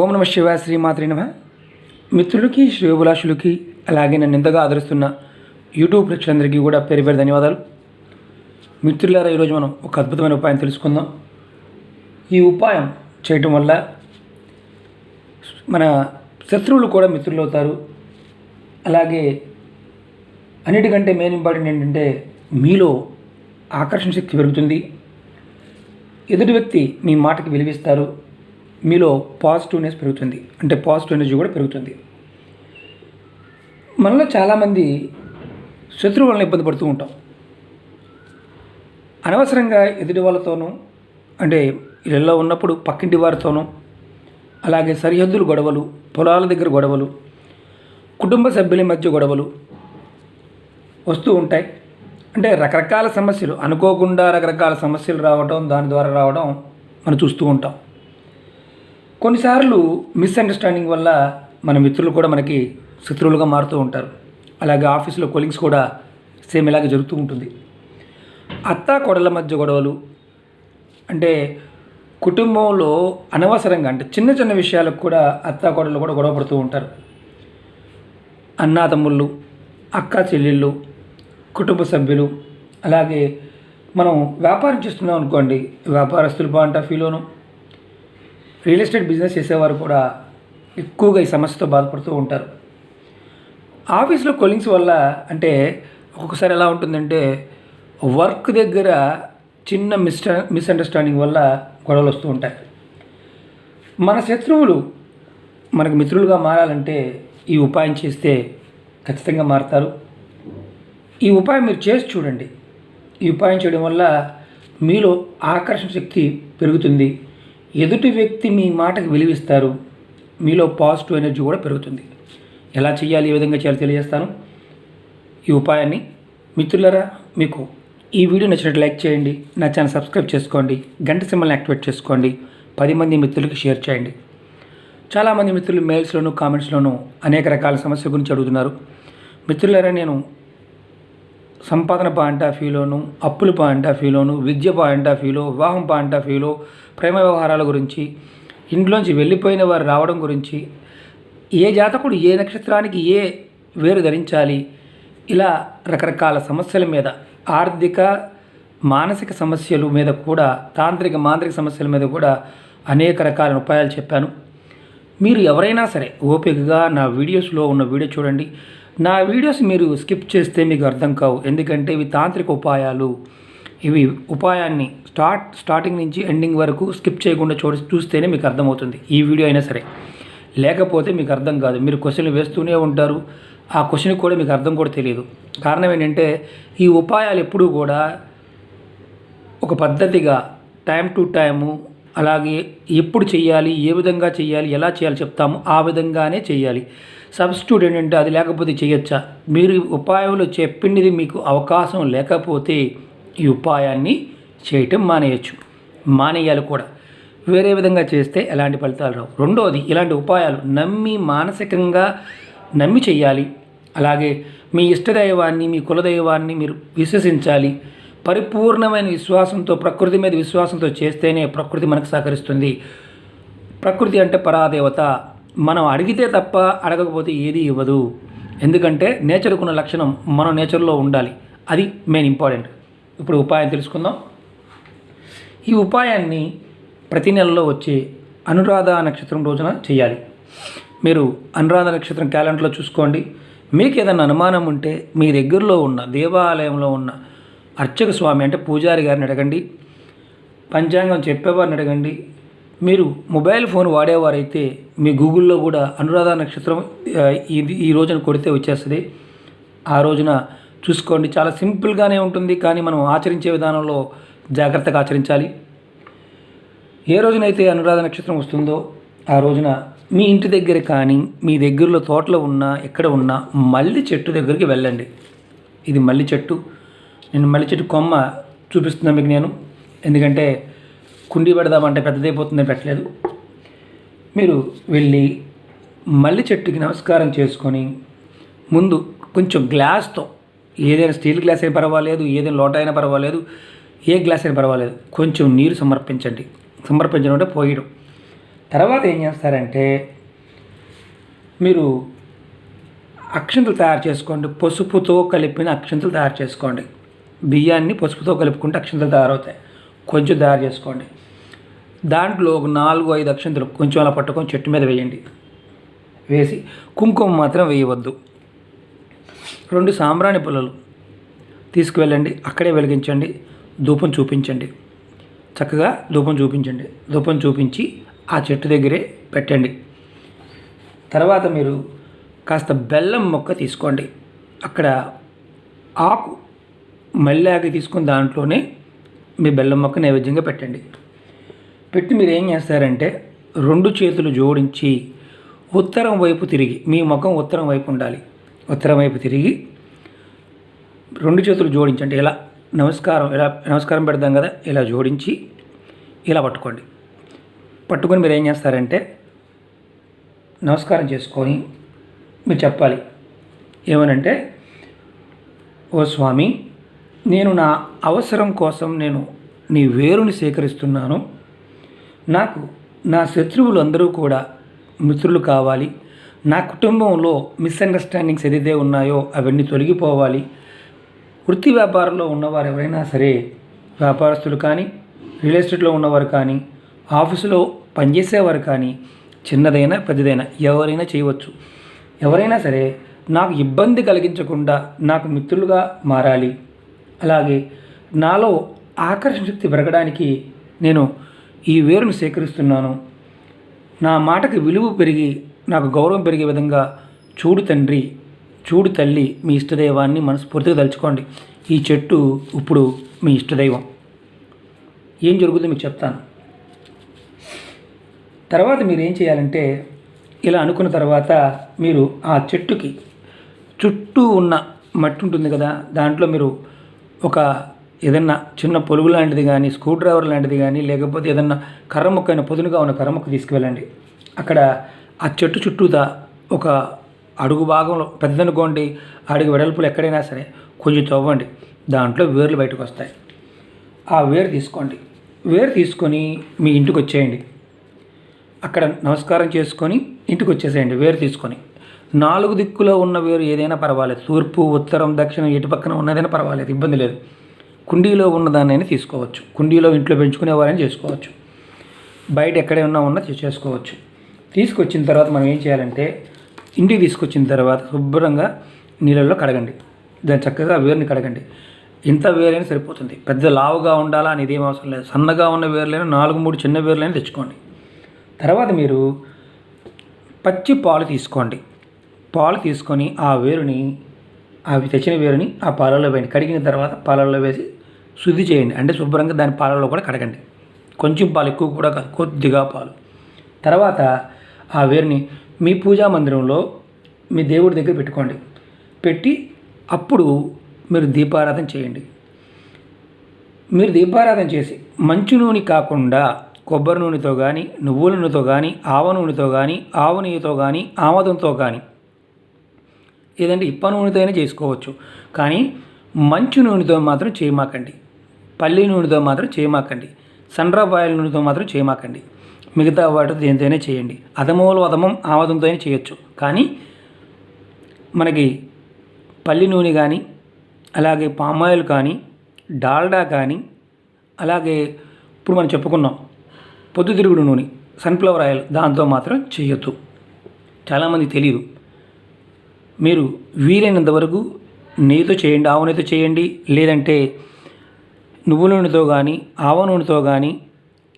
ఓం నమ శివాయ శ్రీమాత్రి నమ. మిత్రులకి శ్రేయోభిలాషులకి అలాగే నన్ను ఎంతగా ఆదరిస్తున్న యూట్యూబ్ ప్రేక్షకులందరికీ కూడా పేరు పేరు ధన్యవాదాలు. మిత్రులారా ఈరోజు మనం ఒక అద్భుతమైన ఉపాయం తెలుసుకుందాం. ఈ ఉపాయం చేయటం వల్ల మన శత్రువులు కూడా మిత్రులు అవుతారు. అలాగే అన్నిటికంటే మెయిన్ ఇంపార్టెంట్ ఏంటంటే మీలో ఆకర్షణ శక్తి పెరుగుతుంది. ఎదుటి వ్యక్తి మీ మాటకి విలువిస్తారు. మీలో పాజిటివ్నెస్ పెరుగుతుంది. అంటే పాజిటివ్ ఎనర్జీ కూడా పెరుగుతుంది. మనలో చాలామంది శత్రువు వలన ఇబ్బంది పడుతూ ఉంటాం. అనవసరంగా ఎదుటి వాళ్ళతోనూ అంటే ఇళ్ళల్లో ఉన్నప్పుడు పక్కింటి వారితోనూ అలాగే సరిహద్దులు గొడవలు పొలాల దగ్గర గొడవలు కుటుంబ సభ్యుల మధ్య గొడవలు వస్తూ ఉంటాయి. అంటే రకరకాల సమస్యలు అనుకోకుండా రకరకాల సమస్యలు రావడం దాని ద్వారా రావడం మనం చూస్తూ ఉంటాం. కొన్నిసార్లు మిస్అండర్స్టాండింగ్ వల్ల మన మిత్రులు కూడా మనకి శత్రువులుగా మారుతూ ఉంటారు. అలాగే ఆఫీసులో కొలింగ్స్ కూడా సేమ్ ఇలాగే జరుగుతూ ఉంటుంది. అత్తా కొడల మధ్య గొడవలు అంటే కుటుంబంలో అనవసరంగా అంటే చిన్న చిన్న విషయాలకు కూడా అత్తా కొడలు కూడా గొడవ పడుతూ ఉంటారు. అన్నాతమ్ముళ్ళు అక్క చెల్లెళ్ళు కుటుంబ సభ్యులు అలాగే మనం వ్యాపారం చేస్తున్నాం అనుకోండి వ్యాపారస్తులు పాయింట్ ఆఫ్ వ్యూలోను రియల్ ఎస్టేట్ బిజినెస్ చేసేవారు కూడా ఎక్కువగా ఈ సమస్యతో బాధపడుతూ ఉంటారు. ఆఫీస్లో కొలింగ్స్ వల్ల అంటే ఒక్కొక్కసారి ఎలా ఉంటుందంటే వర్క్ దగ్గర చిన్న మిస్ మిస్అండర్స్టాండింగ్ వల్ల గొడవలు వస్తూ ఉంటాయి. మన శత్రువులు మనకు మిత్రులుగా మారాలంటే ఈ ఉపాయం చేస్తే ఖచ్చితంగా మారుతారు. ఈ ఉపాయం మీరు చేసి చూడండి. ఈ ఉపాయం చేయడం వల్ల మీలో ఆకర్షణ శక్తి పెరుగుతుంది. ఎదుటి వ్యక్తి మీ మాటకు విలువిస్తారు. మీలో పాజిటివ్ ఎనర్జీ కూడా పెరుగుతుంది. ఎలా చేయాలి ఏ విధంగా చేయాలో తెలియజేస్తాను. ఈ ఉపాయాన్ని మిత్రులరా మీకు ఈ వీడియో నచ్చినట్టు లైక్ చేయండి నా ఛానల్ సబ్స్క్రైబ్ చేసుకోండి గంట సింబల్ని యాక్టివేట్ చేసుకోండి పది మంది మిత్రులకి షేర్ చేయండి. చాలామంది మిత్రులు మెయిల్స్లోను కామెంట్స్లోనూ అనేక రకాల సమస్యల గురించి అడుగుతున్నారు. మిత్రులరా నేను సంపాదన పాయింట్ ఆఫ్ వ్యూలోను అప్పుల పాయింట్ ఆఫ్ వ్యూలోను విద్య పాయింట్ ఆఫ్ వ్యూలో వివాహం పాయింట్ ఆఫ్ వ్యూలో ప్రేమ వ్యవహారాల గురించి ఇంట్లోంచి వెళ్ళిపోయిన వారు రావడం గురించి ఏ జాతకుడు ఏ నక్షత్రానికి ఏ వేరు ధరించాలి ఇలా రకరకాల సమస్యల మీద ఆర్థిక మానసిక సమస్యల మీద కూడా తాంత్రిక మాంత్రిక సమస్యల మీద కూడా అనేక రకాల ఉపాయాలు చెప్పాను. మీరు ఎవరైనా సరే ఓపికగా నా వీడియోస్లో ఉన్న వీడియో చూడండి. నా వీడియోస్ మీరు స్కిప్ చేస్తే మీకు అర్థం కావు. ఎందుకంటే ఇవి తాంత్రిక ఉపాయాలు. ఇవి ఉపాయాన్ని స్టార్ట్ స్టార్టింగ్ నుంచి ఎండింగ్ వరకు స్కిప్ చేయకుండా చూడ చూస్తేనే మీకు అర్థమవుతుంది. ఈ వీడియో అయినా సరే. లేకపోతే మీకు అర్థం కాదు. మీరు క్వశ్చన్లు వేస్తూనే ఉంటారు. ఆ క్వశ్చన్కి కూడా మీకు అర్థం కూడా తెలియదు. కారణం ఏంటంటే ఈ ఉపాయాలు ఎప్పుడూ కూడా ఒక పద్ధతిగా టైం టు టైము అలాగే ఎప్పుడు చేయాలి ఏ విధంగా చేయాలి ఎలా చేయాలి చెప్తాము ఆ విధంగానే చేయాలి సబ్స్టిట్యూట్ ఏంటంటే అది లేకపోతే చేయొచ్చా మీరు ఉపాయంలో చెప్పింది మీకు అవకాశం లేకపోతే ఈ ఉపాయాన్ని చేయటం మానేయచ్చు. మానేయాలి కూడా. వేరే విధంగా చేస్తే ఎలాంటి ఫలితాలు రావు. రెండోది ఇలాంటి ఉపాయాలు నమ్మి మానసికంగా నమ్మి చేయాలి అలాగే మీ ఇష్టదైవాన్ని మీ కులదైవాన్ని మీరు విశ్వసించాలి. పరిపూర్ణమైన విశ్వాసంతో ప్రకృతి మీద విశ్వాసంతో చేస్తేనే ప్రకృతి మనకు సహకరిస్తుంది. ప్రకృతి అంటే పరాదేవత. మనం అడిగితే తప్ప అడగకపోతే ఏది ఇవ్వదు. ఎందుకంటే నేచర్కున్న లక్షణం మనం నేచర్లో ఉండాలి. అది మెయిన్ ఇంపార్టెంట్. ఇప్పుడు ఉపాయం తెలుసుకుందాం. ఈ ఉపాయాన్ని ప్రతి నెలలో వచ్చే అనురాధ నక్షత్రం రోజున చేయాలి. మీరు అనురాధ నక్షత్రం క్యాలెండర్లో చూసుకోండి. మీకు ఏదైనా అనుమానం ఉంటే మీ దగ్గరలో ఉన్న దేవాలయంలో ఉన్న అర్చక స్వామి అంటే పూజారి గారిని అడగండి పంచాంగం చెప్పేవారిని అడగండి. మీరు మొబైల్ ఫోన్ వాడేవారైతే మీ గూగుల్లో కూడా అనురాధ నక్షత్రం ఇది ఈ రోజున కొడితే వచ్చేస్తుంది. ఆ రోజున చూసుకోండి. చాలా సింపుల్గానే ఉంటుంది కానీ మనం ఆచరించే విధానంలో జాగ్రత్తగా ఆచరించాలి. ఏ రోజునైతే అనురాధ నక్షత్రం వస్తుందో ఆ రోజున మీ ఇంటి దగ్గర కానీ మీ దగ్గరలో తోటలో ఉన్నా ఎక్కడ ఉన్నా మల్లి చెట్టు దగ్గరికి వెళ్ళండి. ఇది మల్లి చెట్టు. నేను మల్లి చెట్టు కొమ్మ చూపిస్తున్నాను మీకు నేను. ఎందుకంటే కుండీ పెడదామంటే పెద్దదైపోతుందని పెట్టలేదు. మీరు వెళ్ళి మల్లి చెట్టుకి నమస్కారం చేసుకొని ముందు కొంచెం గ్లాస్తో ఏదైనా స్టీల్ గ్లాస్ అయినా పర్వాలేదు ఏదైనా లోట అయినా పర్వాలేదు ఏ గ్లాస్ అయినా పర్వాలేదు కొంచెం నీరు సమర్పించండి. సమర్పించడం అంటే పోయడం. తర్వాత ఏం చేస్తారంటే మీరు అక్షంతలు తయారు చేసుకోండి. పసుపుతో కలిపిన అక్షంతలు తయారు చేసుకోండి. బియ్యాన్ని పసుపుతో కలుపుకుంటే అక్షంతలు తయారవుతాయి. కొంచెం తయారు చేసుకోండి. దాంట్లో ఒక నాలుగు ఐదు అక్షంతలు కొంచెం అలా పట్టుకొని చెట్టు మీద వేయండి. వేసి కుంకుమ మాత్రం వేయవద్దు. రెండు సాంబ్రాణి పుల్లలు తీసుకువెళ్ళండి. అక్కడే వెలిగించండి. ధూపం చూపించండి. చక్కగా ధూపం చూపించండి. ధూపం చూపించి ఆ చెట్టు దగ్గరే పెట్టండి. తర్వాత మీరు కాస్త బెల్లం మొక్క తీసుకోండి. అక్కడ ఆకు మల్లాకి తీసుకుని దాంట్లోనే మీ బెల్లం మొక్క నైవేద్యంగా పెట్టండి. పెట్టి మీరు ఏం చేస్తారంటే రెండు చేతులు జోడించి ఉత్తరం వైపు తిరిగి మీ ముఖం ఉత్తరం వైపు ఉండాలి. ఉత్తరం వైపు తిరిగి రెండు చేతులు జోడించండి ఇలా నమస్కారం ఇలా నమస్కారం పెడదాం కదా ఇలా జోడించి ఇలా పట్టుకోండి. పట్టుకొని మీరు ఏం చేస్తారంటే నమస్కారం చేసుకొని మీరు చెప్పాలి. ఏమనంటే ఓ స్వామి నేను నా అవసరం కోసం నేను నీ వేరుని సేకరిస్తున్నాను. నాకు నా శత్రువులు అందరూ కూడా మిత్రులు కావాలి. నా కుటుంబంలో మిస్అండర్స్టాండింగ్స్ ఏదైతే ఉన్నాయో అవన్నీ తొలగిపోవాలి. వృత్తి వ్యాపారంలో ఉన్నవారు ఎవరైనా సరే వ్యాపారస్తులు కానీ రియల్ ఎస్టేట్లో ఉన్నవారు కానీ ఆఫీసులో పనిచేసేవారు కానీ చిన్నదైనా పెద్దదైనా ఎవరైనా చేయవచ్చు. ఎవరైనా సరే నాకు ఇబ్బంది కలిగించకుండా నాకు మిత్రులుగా మారాలి. అలాగే నాలో ఆకర్షణ శక్తి పెరగడానికి నేను ఈ వేరును సేకరిస్తున్నాను. నా మాటకి విలువ పెరిగి నాకు గౌరవం పెరిగే విధంగా చూడు తండ్రి చూడు తల్లి మీ ఇష్టదైవాన్ని మనస్ఫూర్తిగా తలుచుకోండి. ఈ చెట్టు ఇప్పుడు మీ ఇష్టదైవం. ఏం జరుగుతుందో మీకు చెప్తాను. తర్వాత మీరు ఏం చేయాలంటే ఇలా అనుకున్న తర్వాత మీరు ఆ చెట్టుకి చుట్టూ ఉన్న మట్టి ఉంటుంది కదా దాంట్లో మీరు ఒక ఏదన్నా చిన్న పొలుగు లాంటిది కానీ స్క్రూ డ్రైవర్ లాంటిది కానీ లేకపోతే ఏదన్నా కర్ర ముక్క అయిన పొదునుగా ఉన్న కర్ర ముక్క తీసుకువెళ్ళండి. అక్కడ ఆ చెట్టు చుట్టూతా ఒక అడుగు భాగంలో పెద్దనుకోండి అడుగు వెడల్పులు ఎక్కడైనా సరే కొంచెం తవ్వండి. దాంట్లో వేర్లు బయటకు వస్తాయి ఆ వేరు తీసుకోండి. వేరు తీసుకొని మీ ఇంటికి వచ్చేయండి అక్కడ నమస్కారం చేసుకొని ఇంటికి వచ్చేసేయండి వేరు తీసుకొని. నాలుగు దిక్కులో ఉన్న వేరు ఏదైనా పర్వాలేదు. తూర్పు ఉత్తరం దక్షిణం ఎటు పక్కన ఉన్నదైనా పర్వాలేదు. ఇబ్బంది లేదు. కుండీలో ఉన్నదాన్నైనా తీసుకోవచ్చు. కుండీలో ఇంట్లో పెంచుకునేవారైనా చేసుకోవచ్చు. బయట ఎక్కడైనా ఉన్నా చేసుకోవచ్చు. తీసుకొచ్చిన తర్వాత మనం ఏం చేయాలంటే ఇంటికి తీసుకొచ్చిన తర్వాత శుభ్రంగా నీళ్ళల్లో కడగండి. దాన్ని చక్కగా వేరుని కడగండి. ఇంత వేరైనా సరిపోతుంది. పెద్ద లావుగా ఉండాలా అనేది ఏం అవసరం లేదు. సన్నగా ఉన్న వేర్లైనా నాలుగు మూడు చిన్న వేర్లైనా తెచ్చుకోండి. తర్వాత మీరు పచ్చి పాలు తీసుకోండి. పాలు తీసుకొని ఆ వేరుని అవి తెచ్చిన వేరుని ఆ పాలల్లో వేయండి. కడిగిన తర్వాత పాలల్లో వేసి శుద్ధి చేయండి. అంటే శుభ్రంగా దాని పాలల్లో కూడా కడగండి. కొంచెం పాలు ఎక్కువ కూడా కాదు కొద్దిగా పాలు. తర్వాత ఆ వేరుని మీ పూజా మందిరంలో మీ దేవుడి దగ్గర పెట్టుకోండి. పెట్టి అప్పుడు మీరు దీపారాధన చేయండి. మీరు దీపారాధన చేసి మంచు నూనె కాకుండా కొబ్బరి నూనెతో కానీ నువ్వుల నూనెతో కానీ ఆవ నూనెతో కానీ ఆవు నెయ్యితో కానీ ఆమదంతో కానీ ఏదంటే ఇప్ప నూనెతో అయినా చేసుకోవచ్చు. కానీ మంచు నూనెతో మాత్రం చేయమాకండి. పల్లి నూనెతో మాత్రం చేయమాకండి. సన్డ్రాప్ ఆయిల్ నూనెతో మాత్రం చేయమాకండి. మిగతా వాటితో దేనితోనే చేయండి. అదమోలు అదమం ఆమదంతో అయినా చేయొచ్చు. కానీ మనకి పల్లి నూనె కానీ అలాగే పామాయిల్ కానీ డాల్డా కానీ అలాగే ఇప్పుడు మనం చెప్పుకున్నాం పొద్దుతిరుగుడు నూనె సన్ఫ్లవర్ ఆయిల్ దాంతో మాత్రం చేయొద్దు. చాలామంది తెలియదు మీరు వీలైనంత వరకు నెయ్యితో చేయండి ఆవు నెయ్యితో చేయండి లేదంటే నువ్వుల నూనెతో కానీ ఆవ నూనెతో కానీ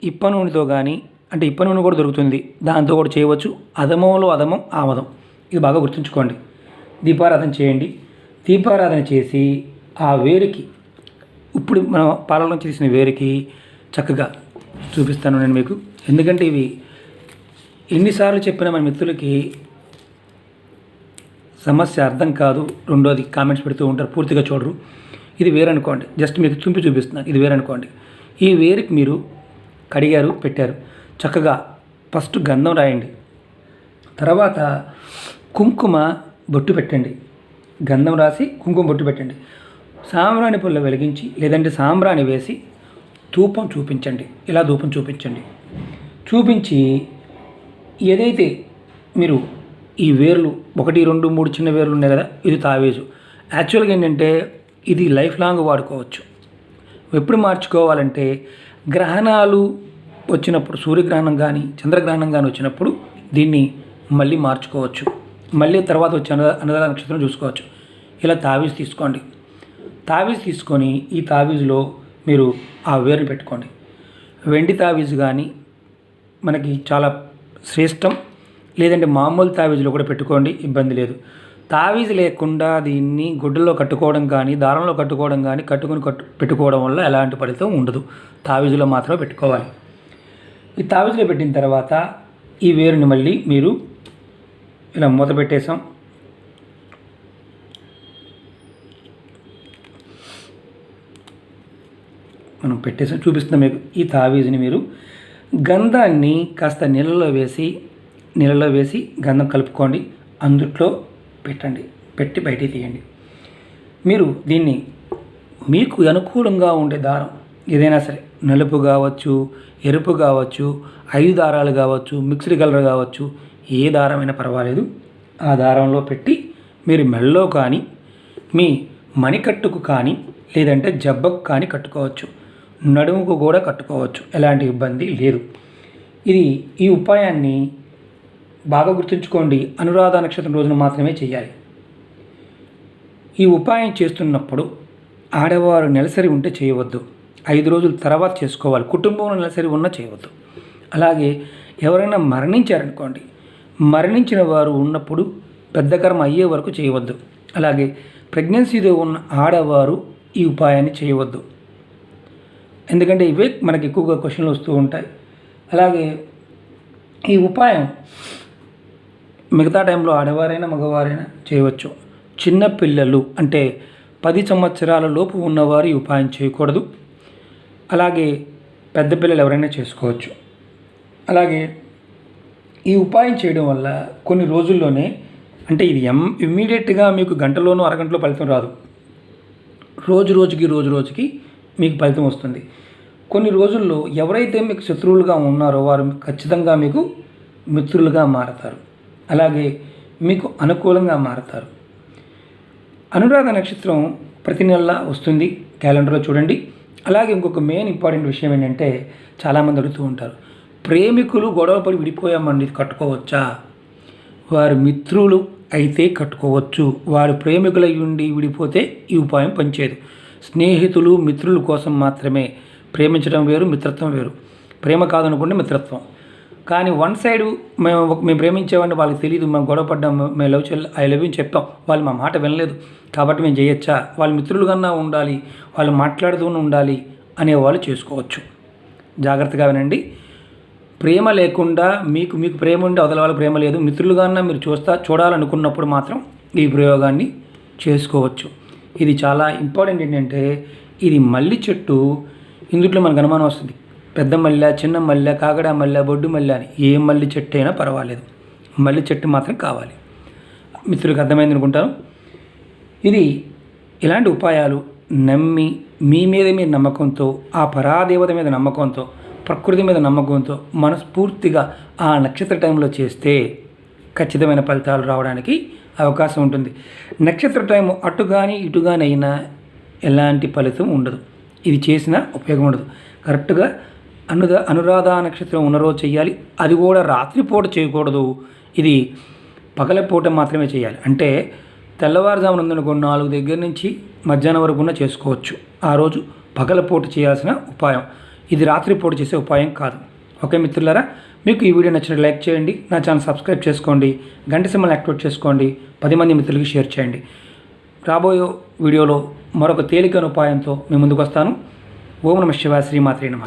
ఇప్ప నూనెతో కానీ అంటే ఇప్ప నూనె కూడా దొరుకుతుంది. దాంతో కూడా చేయవచ్చు. అదమంలో అదమం ఆమదం ఇది బాగా గుర్తుంచుకోండి. దీపారాధన చేయండి. దీపారాధన చేసి ఆ వేరుకి ఇప్పుడు మనం పాలన తీసిన వేరుకి చక్కగా చూపిస్తాను నేను మీకు. ఎందుకంటే ఇవి ఎన్నిసార్లు చెప్పిన మన మిత్రులకి సమస్య అర్థం కాదు. రెండోది కామెంట్స్ పెడుతూ ఉంటారు. పూర్తిగా చూడరు. ఇది వేరనుకోండి. జస్ట్ మీకు చూపి చూపిస్తున్నాను. ఇది వేరనుకోండి. ఈ వేరుకి మీరు కడిగారు పెట్టారు. చక్కగా ఫస్ట్ గంధం రాయండి. తర్వాత కుంకుమ బొట్టు పెట్టండి. గంధం రాసి కుంకుమ బొట్టు పెట్టండి. సాంబ్రాణి పుల్ల వెలిగించి లేదంటే సాంబ్రాణి వేసి ధూపం చూపించండి. ఇలా ధూపం చూపించండి. చూపించి ఏదైతే మీరు ఈ వేర్లు ఒకటి రెండు మూడు చిన్న వేర్లు ఉన్నాయి కదా ఇది తావేజు. యాక్చువల్గా ఏంటంటే ఇది లైఫ్ లాంగ్ వాడుకోవచ్చు. ఎప్పుడు మార్చుకోవాలంటే గ్రహణాలు వచ్చినప్పుడు సూర్యగ్రహణం కానీ చంద్రగ్రహణం కానీ వచ్చినప్పుడు దీన్ని మళ్ళీ మార్చుకోవచ్చు. మళ్ళీ తర్వాత వచ్చే అన అనదర నక్షత్రం చూసుకోవచ్చు. ఇలా తావీజ్ తీసుకోండి. తావీజ్ తీసుకొని ఈ తావీజ్లో మీరు ఆ వేరుని పెట్టుకోండి. వెండి తావీజ్ కానీ మనకి చాలా శ్రేష్టం. లేదంటే మామూలు తావీజులో కూడా పెట్టుకోండి ఇబ్బంది లేదు. తావీజు లేకుండా దీన్ని గుడ్డలో కట్టుకోవడం కానీ దారంలో కట్టుకోవడం కానీ కట్టుకుని కట్టు పెట్టుకోవడం వల్ల ఎలాంటి ఫలితం ఉండదు. తావీజులో మాత్రమే పెట్టుకోవాలి. ఈ తావీజులో పెట్టిన తర్వాత ఈ వేరుని మళ్ళీ మీరు ఇలా మూత పెట్టేసాం. మనం పెట్టేసాం. చూపిస్తున్నాం మీకు ఈ తావీజుని మీరు గంధాన్ని కాస్త నీళ్ళలో వేసి నీళ్ళలో వేసి గంధం కలుపుకోండి. అందుట్లో పెట్టండి. పెట్టి బయటికి తీయండి. మీరు దీన్ని మీకు అనుకూలంగా ఉండే దారం ఏదైనా సరే నలుపు కావచ్చు ఎరుపు కావచ్చు ఐదు దారాలు కావచ్చు మిక్స్డ్ కలర్ కావచ్చు ఏ దారమైనా పర్వాలేదు. ఆ దారంలో పెట్టి మీరు మెళ్ళలో కానీ మీ మణికట్టుకు కానీ లేదంటే జబ్బకు కానీ కట్టుకోవచ్చు. నడుముకు కూడా కట్టుకోవచ్చు. ఎలాంటి ఇబ్బంది లేదు. ఇది ఈ ఉపాయాన్ని బాగా గుర్తుంచుకోండి అనురాధ నక్షత్రం రోజున మాత్రమే చేయాలి. ఈ ఉపాయం చేస్తున్నప్పుడు ఆడవారు నెలసరి ఉంటే చేయవద్దు. ఐదు రోజుల తర్వాత చేసుకోవాలి. కుటుంబంలో నెలసరి ఉన్న చేయవద్దు. అలాగే ఎవరైనా మరణించారనుకోండి మరణించిన వారు ఉన్నప్పుడు పెద్ద కర్మ అయ్యే వరకు చేయవద్దు. అలాగే ప్రెగ్నెన్సీలో ఉన్న ఆడవారు ఈ ఉపాయాన్ని చేయవద్దు. ఎందుకంటే ఇవే మనకి ఎక్కువగా క్వశ్చన్లు వస్తూ ఉంటాయి. అలాగే ఈ ఉపాయం మిగతా టైంలో ఆడవారైనా మగవారైనా చేయవచ్చు. చిన్న పిల్లలు అంటే పది సంవత్సరాల లోపు ఉన్నవారు ఈ ఉపాయం చేయకూడదు. అలాగే పెద్ద పిల్లలు ఎవరైనా చేసుకోవచ్చు. అలాగే ఈ ఉపాయం చేయడం వల్ల కొన్ని రోజుల్లోనే అంటే ఇది ఎం ఇమ్మీడియట్గా మీకు గంటలోనూ అరగంటలో ఫలితం రాదు. రోజు రోజుకి రోజు రోజుకి మీకు ఫలితం వస్తుంది. కొన్ని రోజుల్లో ఎవరైతే మీకు శత్రువులుగా ఉన్నారో వారు ఖచ్చితంగా మీకు మిత్రులుగా మారతారు. అలాగే మీకు అనుకూలంగా మారతారు. అనురాధ నక్షత్రం ప్రతి నెల వస్తుంది. క్యాలెండర్లో చూడండి. అలాగే ఇంకొక మెయిన్ ఇంపార్టెంట్ విషయం ఏంటంటే చాలామంది అడుగుతూ ఉంటారు. ప్రేమికులు గొడవ పడి విడిపోయామండి కట్టుకోవచ్చా? వారి మిత్రులు అయితే కట్టుకోవచ్చు. వారు ప్రేమికులై ఉండి విడిపోతే ఈ ఉపాయం పనిచేయదు. స్నేహితులు మిత్రుల కోసం మాత్రమే. ప్రేమించడం వేరు మిత్రత్వం వేరు. ప్రేమ కాదనుకుంటే మిత్రత్వం. కానీ వన్ సైడ్ మేము మేము ప్రేమించేవాడిని వాళ్ళకి తెలియదు మేము గొడవ పడ్డాం మేము లవ్ చెల్ ఐ లవ్ యూ చెప్తాం చెప్పాం. వాళ్ళు మా మాట వినలేదు. కాబట్టి మేము చేయొచ్చా? వాళ్ళ మిత్రులు కన్నా ఉండాలి వాళ్ళు మాట్లాడుతూనే ఉండాలి అనేవాళ్ళు చేసుకోవచ్చు. జాగ్రత్తగా వినండి. ప్రేమ లేకుండా మీకు మీకు ప్రేమ ఉండి అవతల వాళ్ళ ప్రేమ లేదు. మిత్రులుగాన్నా మీరు చూస్తా చూడాలనుకున్నప్పుడు మాత్రం ఈ ప్రయోగాన్ని చేసుకోవచ్చు. ఇది చాలా ఇంపార్టెంట్ ఏంటంటే ఇది మల్లి చెట్టు ఇందుట్లో మనకు అనుమానం వస్తుంది. పెద్ద మల్లె చిన్న మల్లె కాగడ మల్లె బొడ్డు మల్లె అని ఏ మల్లి చెట్టు అయినా పర్వాలేదు. మల్లి చెట్టు మాత్రం కావాలి. మిత్రులకు అర్థమైంది అనుకుంటాను. ఇది ఇలాంటి ఉపాయాలు నమ్మి మీ మీద మీ నమ్మకంతో ఆ పరాదేవత మీద నమ్మకంతో ప్రకృతి మీద నమ్మకంతో మనస్ఫూర్తిగా ఆ నక్షత్ర టైంలో చేస్తే ఖచ్చితమైన ఫలితాలు రావడానికి అవకాశం ఉంటుంది. నక్షత్ర టైం అటు కానీ ఇటు కానీ అయినా ఎలాంటి ఫలితం ఉండదు. ఇది చేసినా ఉపయోగం ఉండదు. కరెక్ట్గా అనుద అనురాధ నక్షత్రం ఉన్న రోజు చేయాలి అది కూడా రాత్రిపూట చేయకూడదు. ఇది పగలపూట మాత్రమే చేయాలి. అంటే తెల్లవారుజామున ఉందనుకో నాలుగు దగ్గర నుంచి మధ్యాహ్నం వరకు ఉన్న చేసుకోవచ్చు. ఆ రోజు పగలపూట చేయాల్సిన ఉపాయం. ఇది రాత్రిపూట చేసే ఉపాయం కాదు. ఓకే మిత్రులారా? మీకు ఈ వీడియో నచ్చినట్టు లైక్ చేయండి. నా ఛానల్ సబ్స్క్రైబ్ చేసుకోండి. గంట సింబల్ యాక్టివేట్ చేసుకోండి. పది మంది మిత్రులకి షేర్ చేయండి. రాబోయే వీడియోలో మరొక తేలికైన ఉపాయంతో మీ ముందుకు వస్తాను. ఓం నమ శివాయ శ్రీమాత్రే నమ.